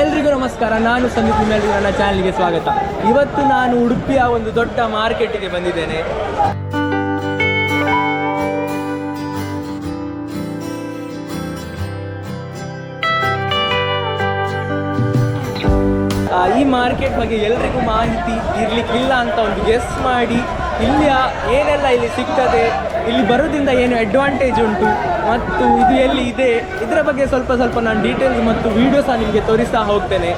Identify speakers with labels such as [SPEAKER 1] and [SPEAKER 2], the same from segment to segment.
[SPEAKER 1] ಎಲ್ರಿಗೂ ನಮಸ್ಕಾರ. ನಾನು ಸಂದೀಪ್ ನಿಮ್ಮೆಲ್ಲರಿಗೂ ನನ್ನ ಚಾನಲ್ಗೆ ಸ್ವಾಗತ. ಇವತ್ತು ನಾನು ಉಡುಪಿಯ ಒಂದು ದೊಡ್ಡ ಮಾರ್ಕೆಟ್ಗೆ ಬಂದಿದ್ದೇನೆ. ಈ ಮಾರ್ಕೆಟ್ ಬಗ್ಗೆ ಎಲ್ರಿಗೂ ಮಾಹಿತಿ ಇರ್ಲಿಕ್ಕಿಲ್ಲ ಅಂತ ಒಂದು ಗೆಸ್ ಮಾಡಿ, ಇಲ್ಲಿಯ ಏನೆಲ್ಲ ಇಲ್ಲಿ ಸಿಗ್ತದೆ ಇಲ್ಲಿ ಬರೋದ್ರಿಂದ ಏನು ಅಡ್ವಾಂಟೇಜ್ ಉಂಟು? ಮತ್ತು ಇದು ಎಲ್ಲಿ ಇದೆ? ಇದರ ಬಗ್ಗೆ ಸ್ವಲ್ಪ ಸ್ವಲ್ಪ ನಾನು ಡೀಟೇಲ್ಸ್ ಮತ್ತು ವೀಡಿಯೋಸ ನಿಮಗೆ ತೋರಿಸ್ತಾ ಹೋಗ್ತೇನೆ.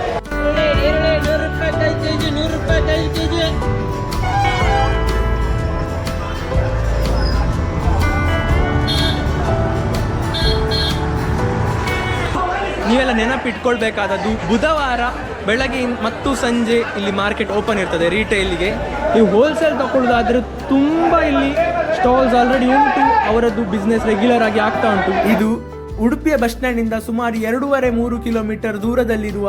[SPEAKER 1] ನೆನಪಿಟ್ಕೊಳ್ಬೇಕಾದದ್ದು ಬುಧವಾರ ಬೆಳಗ್ಗೆ ಮತ್ತು ಸಂಜೆ ಇಲ್ಲಿ ಮಾರ್ಕೆಟ್ ಓಪನ್ ಇರ್ತದೆ ರೀಟೇಲಿಗೆ. ನೀವು ಹೋಲ್ಸೇಲ್ ತಗೊಳ್ಳೋದಾದ್ರೆ ತುಂಬ ಇಲ್ಲಿ ಸ್ಟಾಲ್ಸ್ ಆಲ್ರೆಡಿ ಉಂಟು. ಅವರದ್ದು ಬಿಸ್ನೆಸ್ ರೆಗ್ಯುಲರ್ ಆಗಿ ಆಗ್ತಾ ಉಂಟು. ಇದು ಉಡುಪಿಯ ಬಸ್ ಸ್ಟ್ಯಾಂಡಿಂದ ಸುಮಾರು ಎರಡೂವರೆ ಮೂರು ಕಿಲೋಮೀಟರ್ ದೂರದಲ್ಲಿರುವ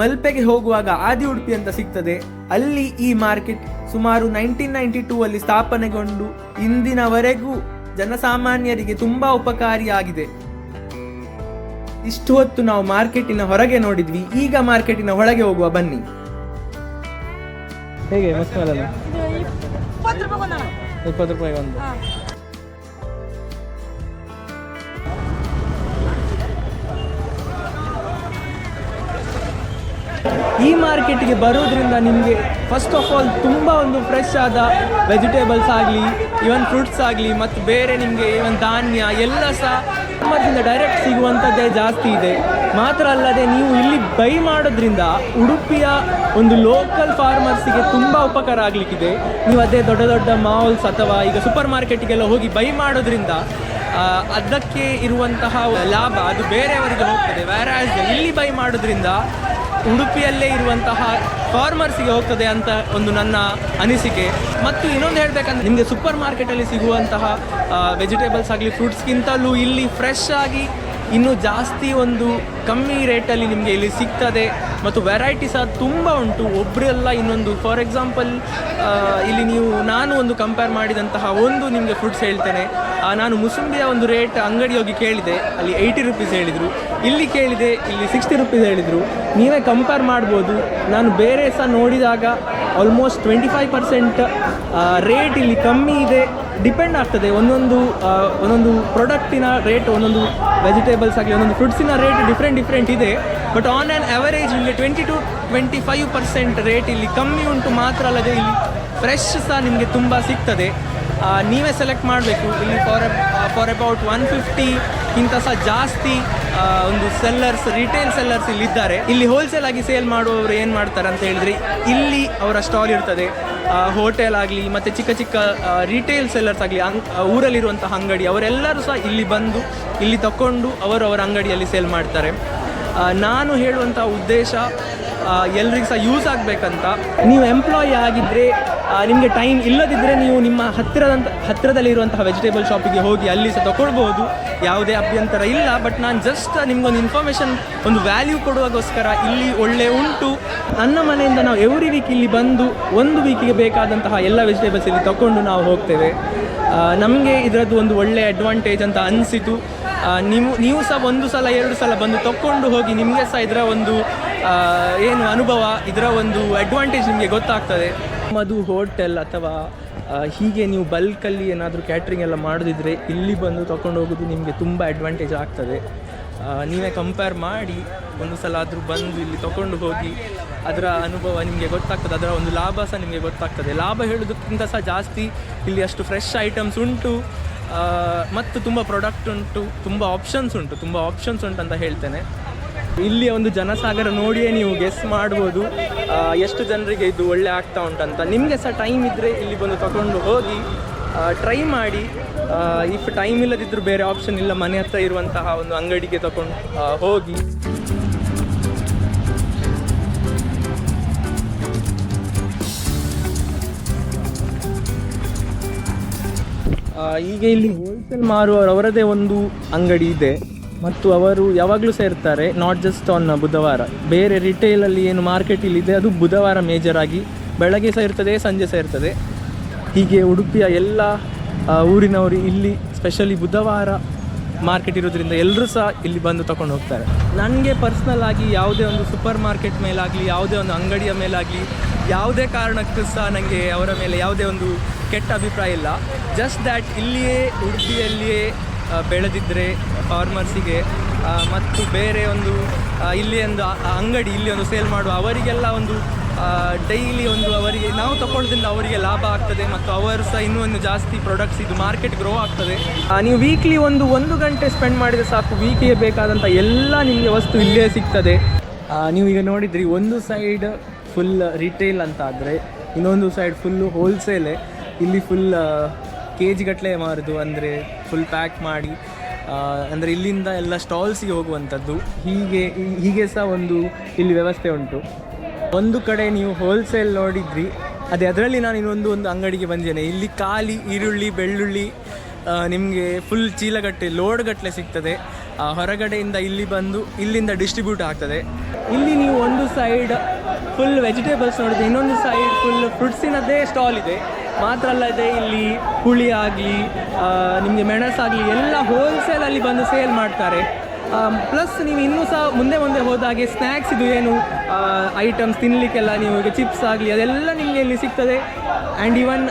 [SPEAKER 1] ಮಲ್ಪೆಗೆ ಹೋಗುವಾಗ ಆದಿ ಉಡುಪಿ ಅಂತ ಸಿಗ್ತದೆ. ಅಲ್ಲಿ ಈ ಮಾರ್ಕೆಟ್ ಸುಮಾರು ನೈನ್ಟೀನ್ ನೈನ್ಟಿ ಟೂ ಅಲ್ಲಿ ಸ್ಥಾಪನೆಗೊಂಡು ಇಂದಿನವರೆಗೂ ಜನಸಾಮಾನ್ಯರಿಗೆ ತುಂಬಾ ಉಪಕಾರಿಯಾಗಿದೆ. ಇಷ್ಟು ಹೊತ್ತು ನಾವು ಮಾರ್ಕೆಟಿನ ಹೊರಗೆ ನೋಡಿದ್ವಿ ಈಗ ಮಾರ್ಕೆಟಿನ ಒಳಗೆ ಹೋಗುವ ಬನ್ನಿ. ಹೇಗೆ
[SPEAKER 2] ಇಪ್ಪತ್ತು ರೂಪಾಯಿ
[SPEAKER 1] ಒಂದು ಈ ಮಾರ್ಕೆಟ್ಗೆ ಬರೋದ್ರಿಂದ ನಿಮಗೆ ಫಸ್ಟ್ ಆಫ್ ಆಲ್ ತುಂಬ ಒಂದು ಫ್ರೆಶ್ ಆದ ವೆಜಿಟೇಬಲ್ಸ್ ಆಗಲಿ ಇವನ್ ಫ್ರೂಟ್ಸ್ ಆಗಲಿ ಮತ್ತು ಬೇರೆ ನಿಮಗೆ ಇವನ್ ಧಾನ್ಯ ಎಲ್ಲ ಸಹ ಫಾರ್ಮರ್ಸಿಂದ ಡೈರೆಕ್ಟ್ ಸಿಗುವಂಥದ್ದೇ ಜಾಸ್ತಿ ಇದೆ. ಮಾತ್ರ ಅಲ್ಲದೆ ನೀವು ಇಲ್ಲಿ ಬೈ ಮಾಡೋದ್ರಿಂದ ಉಡುಪಿಯ ಒಂದು ಲೋಕಲ್ ಫಾರ್ಮರ್ಸಿಗೆ ತುಂಬ ಉಪಕಾರ ಆಗಲಿಕ್ಕಿದೆ. ನೀವು ಅದೇ ದೊಡ್ಡ ದೊಡ್ಡ ಮಾಲ್ಸ್ ಅಥವಾ ಈಗ ಸೂಪರ್ ಮಾರ್ಕೆಟಿಗೆಲ್ಲ ಹೋಗಿ ಬೈ ಮಾಡೋದ್ರಿಂದ ಅದಕ್ಕೆ ಇರುವಂತಹ ಲಾಭ ಅದು ಬೇರೆಯವರಿಗೆ ಹೋಗ್ತದೆ. ವ್ಯಾರಾಸ್ ಇಲ್ಲಿ ಬೈ ಮಾಡೋದ್ರಿಂದ ಉಡುಪಿಯಲ್ಲೇ ಇರುವಂತಹ ಫಾರ್ಮರ್ಸ್ಗೆ ಹೋಗ್ತದೆ ಅಂತ ಒಂದು ನನ್ನ ಅನಿಸಿಕೆ. ಮತ್ತು ಇನ್ನೊಂದು ಹೇಳಬೇಕಂದ್ರೆ ನಿಮಗೆ ಸೂಪರ್ ಮಾರ್ಕೆಟಲ್ಲಿ ಸಿಗುವಂತಹ ವೆಜಿಟೇಬಲ್ಸ್ ಆಗಲಿ ಫ್ರೂಟ್ಸ್ಗಿಂತಲೂ ಇಲ್ಲಿ ಫ್ರೆಶ್ ಆಗಿ ಇನ್ನೂ ಜಾಸ್ತಿ ಒಂದು ಕಮ್ಮಿ ರೇಟಲ್ಲಿ ನಿಮಗೆ ಇಲ್ಲಿ ಸಿಗ್ತದೆ. ಮತ್ತು ವೆರೈಟಿ ಸಹ ತುಂಬ ಉಂಟು. ಒಬ್ಬರೆಲ್ಲ ಇನ್ನೊಂದು. ಫಾರ್ ಎಕ್ಸಾಂಪಲ್ ಇಲ್ಲಿ ನೀವು, ನಾನು ಒಂದು ಕಂಪೇರ್ ಮಾಡಿದಂತಹ ಒಂದು ನಿಮಗೆ ಫ್ರೂಟ್ಸ್ ಹೇಳ್ತೇನೆ. ನಾನು ಮುಸುಂಬಿಯ ಒಂದು ರೇಟ್ ಅಂಗಡಿ ಹೋಗಿ ಕೇಳಿದೆ. ಅಲ್ಲಿ ಏಯ್ಟಿ ರುಪೀಸ್ ಹೇಳಿದರು. ಇಲ್ಲಿ ಕೇಳಿದೆ, ಇಲ್ಲಿ ಸಿಕ್ಸ್ಟಿ ರುಪೀಸ್ ಹೇಳಿದರು. ನೀವೇ ಕಂಪೇರ್ ಮಾಡ್ಬೋದು. ನಾನು ಬೇರೆ ಸಹ ನೋಡಿದಾಗ almost twenty five percent rate ಇಲ್ಲಿ ಕಮ್ಮಿ ಇದೆ. ಡಿಪೆಂಡ್ ಆಗ್ತದೆ. ಒಂದೊಂದು ಒಂದೊಂದು ಪ್ರಾಡಕ್ಟಿನ ರೇಟ್ ಒಂದೊಂದು ವೆಜಿಟೇಬಲ್ಸ್ ಆಗಲಿ, ಒಂದೊಂದು ಫ್ರೂಟ್ಸಿನ ರೇಟ್ ಡಿಫ್ರೆಂಟ್ ಡಿಫ್ರೆಂಟ್ ಇದೆ. ಬಟ್ ಆನ್ ಆ್ಯನ್ ಅವರೇಜ್ ಇಲ್ಲಿ twenty two twenty five percent rate ಇಲ್ಲಿ ಕಮ್ಮಿ ಉಂಟು ಮಾತ್ರ ಅಲ್ಲದೆ ಇಲ್ಲಿ ಫ್ರೆಶ್ ಸಹ ನಿಮಗೆ ತುಂಬ ಸಿಗ್ತದೆ. ನೀವೇ ಸೆಲೆಕ್ಟ್ ಮಾಡಬೇಕು. ಇಲ್ಲಿ ಫಾರ್ ಫಾರ್ ಅಬೌಟ್ ಒನ್ ಫಿಫ್ಟಿಗಿಂತ ಸಹ ಜಾಸ್ತಿ ಒಂದು ಸೆಲ್ಲರ್ಸ್ ರಿಟೇಲ್ ಸೆಲ್ಲರ್ಸ್ ಇಲ್ಲಿ ಇದ್ದಾರೆ. ಇಲ್ಲಿ ಹೋಲ್ಸೇಲ್ ಆಗಿ ಸೇಲ್ ಮಾಡುವವರು ಏನು ಮಾಡ್ತಾರೆ ಅಂತ ಹೇಳಿದ್ರೆ, ಇಲ್ಲಿ ಅವರ ಸ್ಟಾಲ್ ಇರ್ತದೆ. ಹೋಟೆಲ್ ಆಗಲಿ, ಮತ್ತು ಚಿಕ್ಕ ಚಿಕ್ಕ ರಿಟೇಲ್ ಸೆಲ್ಲರ್ಸ್ ಆಗಲಿ, ಅಂಗ್ ಊರಲ್ಲಿರುವಂತಹ ಅಂಗಡಿ, ಅವರೆಲ್ಲರೂ ಸಹ ಇಲ್ಲಿ ಬಂದು, ಇಲ್ಲಿ ತಗೊಂಡು ಅವರು ಅವರ ಅಂಗಡಿಯಲ್ಲಿ ಸೇಲ್ ಮಾಡ್ತಾರೆ. ನಾನು ಹೇಳುವಂಥ ಉದ್ದೇಶ ಎಲ್ರಿಗೂ ಸಹ ಯೂಸ್ ಆಗಬೇಕಂತ. ನೀವು ಎಂಪ್ಲಾಯಿ ಆಗಿದ್ದರೆ ನಿಮಗೆ ಟೈಮ್ ಇಲ್ಲದಿದ್ದರೆ ನೀವು ನಿಮ್ಮ ಹತ್ತಿರದಂತ ಹತ್ತಿರದಲ್ಲಿರುವಂತಹ ವೆಜಿಟೇಬಲ್ ಶಾಪಿಗೆ ಹೋಗಿ ಅಲ್ಲಿ ಸಹ ತಗೊಳ್ಬೋದು ಯಾವುದೇ ಅಭ್ಯಂತರ ಇಲ್ಲ ಬಟ್ ನಾನು ಜಸ್ಟ್ ನಿಮಗೊಂದು ಇನ್ಫಾರ್ಮೇಷನ್ ಒಂದು ವ್ಯಾಲ್ಯೂ ಕೊಡುವಾಗೋಸ್ಕರ ಇಲ್ಲಿ ಒಳ್ಳೆ ಉಂಟು. ನನ್ನ ಮನೆಯಿಂದ ನಾವು ಎವ್ರಿ ವೀಕ್ ಇಲ್ಲಿ ಬಂದು, ಒಂದು ವೀಕಿಗೆ ಬೇಕಾದಂತಹ ಎಲ್ಲ ವೆಜಿಟೇಬಲ್ಸ್ ಇಲ್ಲಿ ತಗೊಂಡು ನಾವು ಹೋಗ್ತೇವೆ. ನಮಗೆ ಇದರದ್ದು ಒಂದು ಒಳ್ಳೆ ಅಡ್ವಾಂಟೇಜ್ ಅಂತ ಅನಿಸಿತು. ನೀವು ನೀವು ಸಹ ಒಂದು ಸಲ, ಎರಡು ಸಲ ಬಂದು ತಕ್ಕೊಂಡು ಹೋಗಿ ನಿಮಗೆ ಸಹ ಇದರ ಒಂದು ಏನು ಅನುಭವ, ಇದರ ಒಂದು ಅಡ್ವಾಂಟೇಜ್ ನಿಮಗೆ ಗೊತ್ತಾಗ್ತದೆ. ಮದು ಹೋಟೆಲ್ ಅಥವಾ ಹೀಗೆ ನೀವು ಬಲ್ಕಲ್ಲಿ ಏನಾದರೂ ಕ್ಯಾಟ್ರಿಂಗ್ ಎಲ್ಲ ಮಾಡೋದಿದ್ರೆ, ಇಲ್ಲಿ ಬಂದು ತೊಗೊಂಡು ಹೋಗೋದು ನಿಮಗೆ ತುಂಬ ಅಡ್ವಾಂಟೇಜ್ ಆಗ್ತದೆ. ನೀವೇ ಕಂಪೇರ್ ಮಾಡಿ, ಒಂದು ಸಲ ಆದರೂ ಬಂದು ಇಲ್ಲಿ ತೊಗೊಂಡು ಹೋಗಿ, ಅದರ ಅನುಭವ ನಿಮಗೆ ಗೊತ್ತಾಗ್ತದೆ, ಅದರ ಒಂದು ಲಾಭ ಸಹ ನಿಮಗೆ ಗೊತ್ತಾಗ್ತದೆ. ಲಾಭ ಹೇಳೋದಕ್ಕಿಂತ ಸಹ ಜಾಸ್ತಿ ಇಲ್ಲಿ ಅಷ್ಟು ಫ್ರೆಶ್ ಐಟಮ್ಸ್ ಉಂಟು. ಮತ್ತು ತುಂಬ ಪ್ರಾಡಕ್ಟ್ ಉಂಟು, ತುಂಬ ಆಪ್ಷನ್ಸ್ ಉಂಟು, ತುಂಬ ಆಪ್ಷನ್ಸ್ ಉಂಟು ಅಂತ ಹೇಳ್ತೇನೆ. ಇಲ್ಲಿಯ ಒಂದು ಜನಸಾಗರ ನೋಡಿಯೇ ನೀವು ಗೆಸ್ ಮಾಡ್ಬೋದು. ಎಷ್ಟು ಜನರಿಗೆ ಇದು ಒಳ್ಳೆ ಆಗ್ತಾ ಉಂಟಂತ. ನಿಮಗೆ ಸಹ ಟೈಮ್ ಇದ್ದರೆ ಇಲ್ಲಿ ಬಂದು ತಗೊಂಡು ಹೋಗಿ ಟ್ರೈ ಮಾಡಿ. ಇಫ್ ಟೈಮ್ ಇಲ್ಲದಿದ್ದರೂ ಬೇರೆ ಆಪ್ಷನ್ ಇಲ್ಲ, ಮನೆ ಹತ್ರ ಇರುವಂತಹ ಒಂದು ಅಂಗಡಿಗೆ ತಗೊಂಡು ಹೋಗಿ. ಈಗ ಇಲ್ಲಿ ಹೋಲ್ಸೇಲ್ ಮಾರುವವರು ಅವರದೇ ಒಂದು ಅಂಗಡಿ ಇದೆ. ಮತ್ತು ಅವರು ಯಾವಾಗಲೂ ಸಹ ಇರ್ತಾರೆ ನಾಟ್ ಜಸ್ಟ್ ಆನ್ ಬುಧವಾರ. ಬೇರೆ ರಿಟೇಲಲ್ಲಿ ಏನು ಮಾರ್ಕೆಟ್ ಇಲ್ಲಿದೆ ಅದು ಬುಧವಾರ ಮೇಜರ್ ಆಗಿ ಬೆಳಗ್ಗೆ ಸಹ ಇರ್ತದೆ, ಸಂಜೆ ಸಹ ಇರ್ತದೆ. ಹೀಗೆ ಉಡುಪಿಯ ಎಲ್ಲ ಊರಿನವರು ಇಲ್ಲಿ ಸ್ಪೆಷಲಿ ಬುಧವಾರ ಮಾರ್ಕೆಟ್ ಇರೋದ್ರಿಂದ ಎಲ್ಲರೂ ಸಹ ಇಲ್ಲಿ ಬಂದು ತಗೊಂಡು ಹೋಗ್ತಾರೆ. ನನಗೆ ಪರ್ಸ್ನಲ್ ಆಗಿ ಯಾವುದೇ ಒಂದು ಸೂಪರ್ ಮಾರ್ಕೆಟ್ ಮೇಲಾಗಲಿ, ಯಾವುದೇ ಒಂದು ಅಂಗಡಿಯ ಮೇಲಾಗಲಿ, ಯಾವುದೇ ಕಾರಣಕ್ಕೂ ಸಹ ನನಗೆ ಅವರ ಮೇಲೆ ಯಾವುದೇ ಒಂದು ಕೆಟ್ಟ ಅಭಿಪ್ರಾಯ ಇಲ್ಲ. ಜಸ್ಟ್ ದ್ಯಾಟ್ ಇಲ್ಲಿಯೇ, ಉಡುಪಿಯಲ್ಲಿಯೇ ಬೆಳೆದಿದ್ದರೆ ಫಾರ್ಮರ್ಸಿಗೆ ಮತ್ತು ಬೇರೆ ಒಂದು ಇಲ್ಲಿ ಒಂದು ಅಂಗಡಿ, ಇಲ್ಲಿ ಒಂದು ಸೇಲ್ ಮಾಡುವ ಅವರಿಗೆಲ್ಲ ಒಂದು ಡೈಲಿ ಒಂದು ಅವರಿಗೆ, ನಾವು ತಗೊಳ್ಳೋದ್ರಿಂದ ಅವರಿಗೆ ಲಾಭ ಆಗ್ತದೆ ಮತ್ತು ಅವರು ಸಹ ಇನ್ನೂ ಒಂದು ಜಾಸ್ತಿ ಪ್ರಾಡಕ್ಟ್ಸ್ ಇದು ಮಾರ್ಕೆಟ್ ಗ್ರೋ ಆಗ್ತದೆ. ನೀವು ವೀಕ್ಲಿ ಒಂದು ಒಂದು ಗಂಟೆ ಸ್ಪೆಂಡ್ ಮಾಡಿದರೆ ಸಾಕು. ವೀಕಿಗೆ ಬೇಕಾದಂಥ ಎಲ್ಲ ನಿಮಗೆ ವಸ್ತು ಇಲ್ಲೇ ಸಿಗ್ತದೆ. ನೀವು ಈಗ ನೋಡಿದ್ರಿ, ಒಂದು ಸೈಡ್ ಫುಲ್ ರಿಟೇಲ್ ಅಂತ ಆದರೆ, ಇನ್ನೊಂದು ಸೈಡ್ ಫುಲ್ಲು ಹೋಲ್ಸೇಲೆ ಇಲ್ಲಿ ಫುಲ್ ಕೆ ಜಿ ಗಟ್ಟಲೆ ಮಾರುದು ಅಂದರೆ ಫುಲ್ ಪ್ಯಾಕ್ ಮಾಡಿ ಅಂದರೆ ಇಲ್ಲಿಂದ ಎಲ್ಲ ಸ್ಟಾಲ್ಸಿಗೆ ಹೋಗುವಂಥದ್ದು. ಹೀಗೆ ಹೀಗೆ ಸಹ ಒಂದು ಇಲ್ಲಿ ವ್ಯವಸ್ಥೆ ಉಂಟು. ಒಂದು ಕಡೆ ನೀವು ಹೋಲ್ಸೇಲ್ ನೋಡಿದ್ರಿ, ಅದೇ ಅದರಲ್ಲಿ ನಾನು ಇನ್ನೊಂದು ಒಂದು ಅಂಗಡಿಗೆ ಬಂದಿದ್ದೇನೆ. ಇಲ್ಲಿ ಖಾಲಿ ಈರುಳ್ಳಿ, ಬೆಳ್ಳುಳ್ಳಿ ನಿಮಗೆ ಫುಲ್ ಚೀಲಗಟ್ಟೆ ಲೋಡ್ಗಟ್ಟಲೆ ಸಿಗ್ತದೆ. ಹೊರಗಡೆಯಿಂದ ಇಲ್ಲಿ ಬಂದು, ಇಲ್ಲಿಂದ ಡಿಸ್ಟ್ರಿಬ್ಯೂಟ್ ಆಗ್ತದೆ. ಇಲ್ಲಿ ನೀವು ಒಂದು ಸೈಡ್ ಫುಲ್ ವೆಜಿಟೇಬಲ್ಸ್ ನೋಡಿದ್ರೆ, ಇನ್ನೊಂದು ಸೈಡ್ ಫುಲ್ ಫ್ರೂಟ್ಸಿನದ್ದೇ ಸ್ಟಾಲ್ ಇದೆ. ಮಾತ್ರ ಅಲ್ಲದೆ ಇಲ್ಲಿ ಹುಳಿ ಆಗಲಿ ನಿಮಗೆ ಮೆಣಸಾಗಲಿ ಎಲ್ಲ ಹೋಲ್ಸೇಲಲ್ಲಿ ಬಂದು ಸೇಲ್ ಮಾಡ್ತಾರೆ. ಪ್ಲಸ್ ನೀವು ಇನ್ನೂ ಸಹ ಮುಂದೆ ಮುಂದೆ ಹೋದಾಗೆ ಸ್ನ್ಯಾಕ್ಸ್ ಇದು ಏನು ಐಟಮ್ಸ್ ತಿನ್ನಲಿಕ್ಕೆಲ್ಲ ನೀವು ಈಗ ಚಿಪ್ಸ್ ಆಗಲಿ, ಅದೆಲ್ಲ ನಿಮಗೆ ಇಲ್ಲಿ ಸಿಗ್ತದೆ. ಆ್ಯಂಡ್ ಈವನ್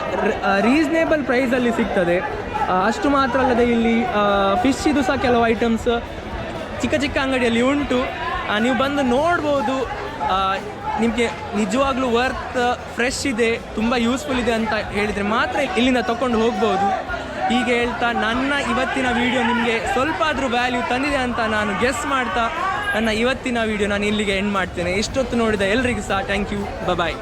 [SPEAKER 1] ರೀಸ್ನೇಬಲ್ ಪ್ರೈಸಲ್ಲಿ ಸಿಗ್ತದೆ. ಅಷ್ಟು ಮಾತ್ರ ಅಲ್ಲದೆ ಇಲ್ಲಿ ಫಿಶ್ ಇದು ಸಹ ಕೆಲವು ಐಟಮ್ಸ್ ಚಿಕ್ಕ ಚಿಕ್ಕ ಅಂಗಡಿಯಲ್ಲಿ ಉಂಟು. ನೀವು ಬಂದು ನೋಡ್ಬೋದು. ನಿಮಗೆ ನಿಜವಾಗ್ಲೂ ವರ್ತ್ ಫ್ರೆಶ್ ಇದೆ, ತುಂಬ ಯೂಸ್ಫುಲ್ ಇದೆ ಅಂತ ಹೇಳಿದರೆ ಮಾತ್ರ ಇಲ್ಲಿಂದ ತಗೊಂಡು ಹೋಗ್ಬೋದು. ಹೀಗೆ ಹೇಳ್ತಾ ನನ್ನ ಇವತ್ತಿನ ವಿಡಿಯೋ ನಿಮಗೆ ಸ್ವಲ್ಪ ಆದರೂ ವ್ಯಾಲ್ಯೂ ತಂದಿದೆ ಅಂತ ನಾನು ಗೆಸ್ ಮಾಡ್ತಾ ನನ್ನ ಇವತ್ತಿನ ವಿಡಿಯೋ ನಾನು ಇಲ್ಲಿಗೆ ಎಂಡ್ ಮಾಡ್ತೇನೆ. ಇಷ್ಟೊತ್ತು ನೋಡಿದ ಎಲ್ರಿಗೂ ಸಹ ಥ್ಯಾಂಕ್ ಯು ಬಾಯ್